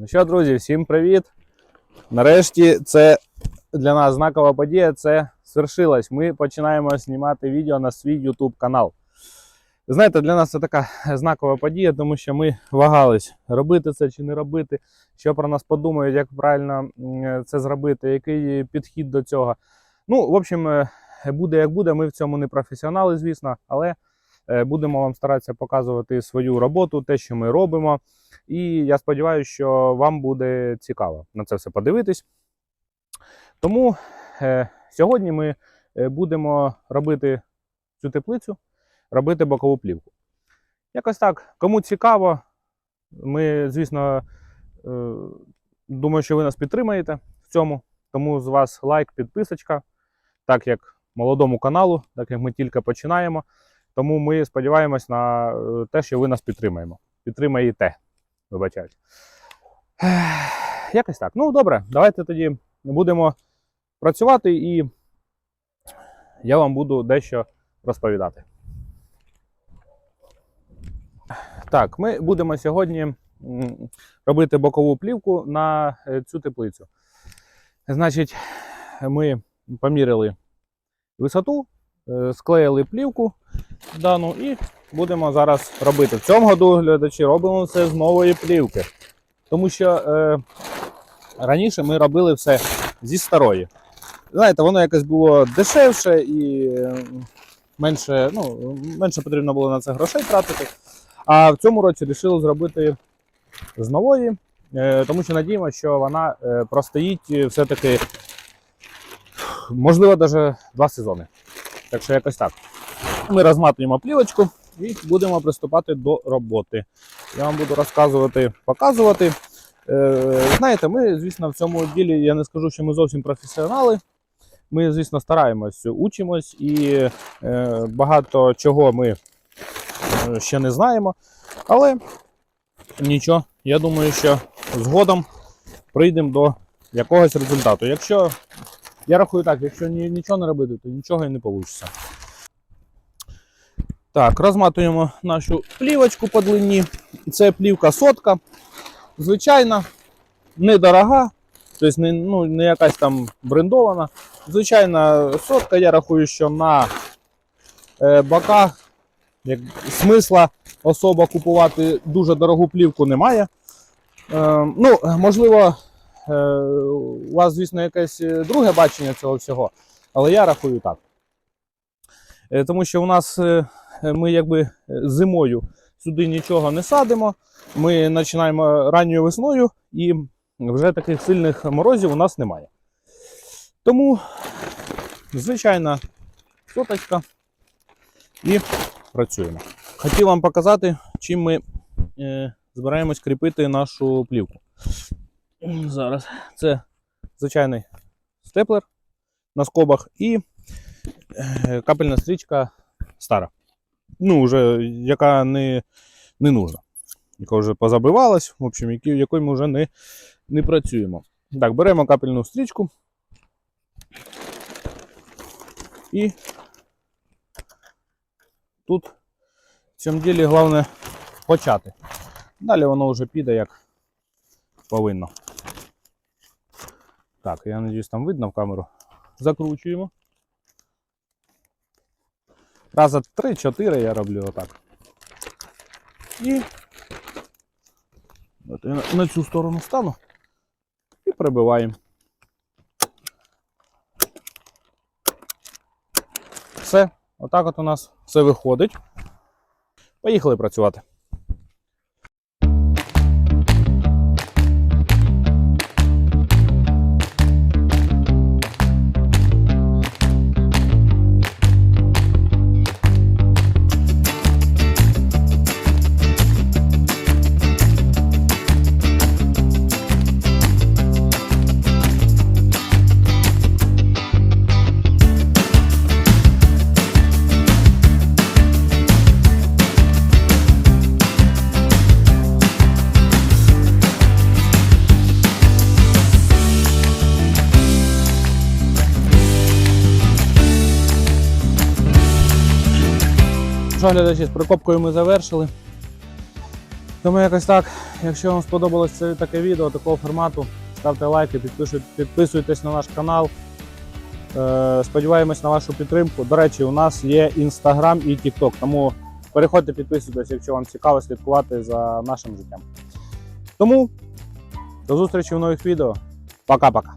Ну що, друзі, всім привіт! Нарешті це для нас знакова подія. Це свершилось. Ми починаємо знімати відео на свій YouTube канал. Знаєте, для нас це така знакова подія, тому що ми вагались, робити це чи не робити, що про нас подумають, як правильно це зробити, який підхід до цього. Ну, в общем, е, буде як буде. Ми в цьому не професіонали, звісно, але будемо вам старатися показувати свою роботу, те, що ми робимо. І я сподіваюся, що вам буде цікаво на це все подивитись. Тому е, сьогодні ми е, будемо робити цю теплицю, робити бокову плівку. Якось так, кому цікаво, ми, звісно, е, думаю, що ви нас підтримаєте в цьому. Тому з вас лайк, підписочка, так як молодому каналу, так як ми тільки починаємо. Тому ми сподіваємось на е, те, що ви нас підтримаємо. Підтримаєте. Вибачаюсь. Якось так. Ну, добре, давайте тоді будемо працювати і я вам буду дещо розповідати. Так, ми будемо сьогодні робити бокову плівку на е, цю теплицю. Значить, ми поміряли висоту, склеїли плівку дану і будемо зараз робити. В цьому году глядачі робимо це з нової плівки. Тому що е, раніше ми робили все зі старої. Знаєте, воно якось було дешевше і е, менше, ну, менше потрібно було на це грошей тратити. А в цьому році вирішили зробити з нової, е, тому що надіємося, що вона е, простоїть е, все-таки, можливо, навіть два сезони. Так що якось так. Ми розматуємо плівочку і будемо приступати до роботи. Я вам буду розказувати, показувати. Е, знаєте, ми, звісно, в цьому ділі я не скажу, що ми зовсім професіонали. Ми, звісно, стараємось, учимось і е, багато чого ми е, ще не знаємо. Але нічого, я думаю, що згодом прийдемо до якогось результату. Якщо я рахую так, якщо ні, нічого не робити, то нічого і не вийде. Так, розматуємо нашу плівочку по длині. Це плівка сотка. Звичайна, недорога, тобто не, ну, не якась там брендована. Звичайна сотка, я рахую, що на е, боках як, смисла особо купувати дуже дорогу плівку немає. Е, ну, можливо, у вас, звісно, якесь е, друге бачення цього всього, але я рахую так. Е, тому що у нас е, ми якби е, зимою сюди нічого не садимо. Ми починаємо ранньою весною і вже таких сильних морозів у нас немає. Тому, звичайна соточка і працюємо. Хотів вам показати, чим ми е, збираємось кріпити нашу плівку. Зараз це звичайний степлер на скобах і е, капельна стрічка стара. Ну, вже яка не, не нужна. Яка вже позабивалась, в общем, якою ми вже не, не працюємо. Так, беремо капельну стрічку. І тут в цьому ділі головне почати. Далі воно вже піде як повинно. Так, я надіюсь, там видно в камеру. Закручуємо. Раза 3-4 я роблю отак. І от я на, цю сторону стану і прибиваємо. Все, отак от у нас все виходить. Поїхали працювати. Що, глядачі, з прикопкою ми завершили. Тому якось так. Якщо вам сподобалось це таке відео такого формату, ставте лайки, підписуй- підписуйтесь на наш канал. Е, Сподіваємось на вашу підтримку. До речі, у нас є Інстаграм і Тікток, тому переходьте, підписуйтесь, якщо вам цікаво слідкувати за нашим життям. Тому до зустрічі в нових відео. Пока-пока.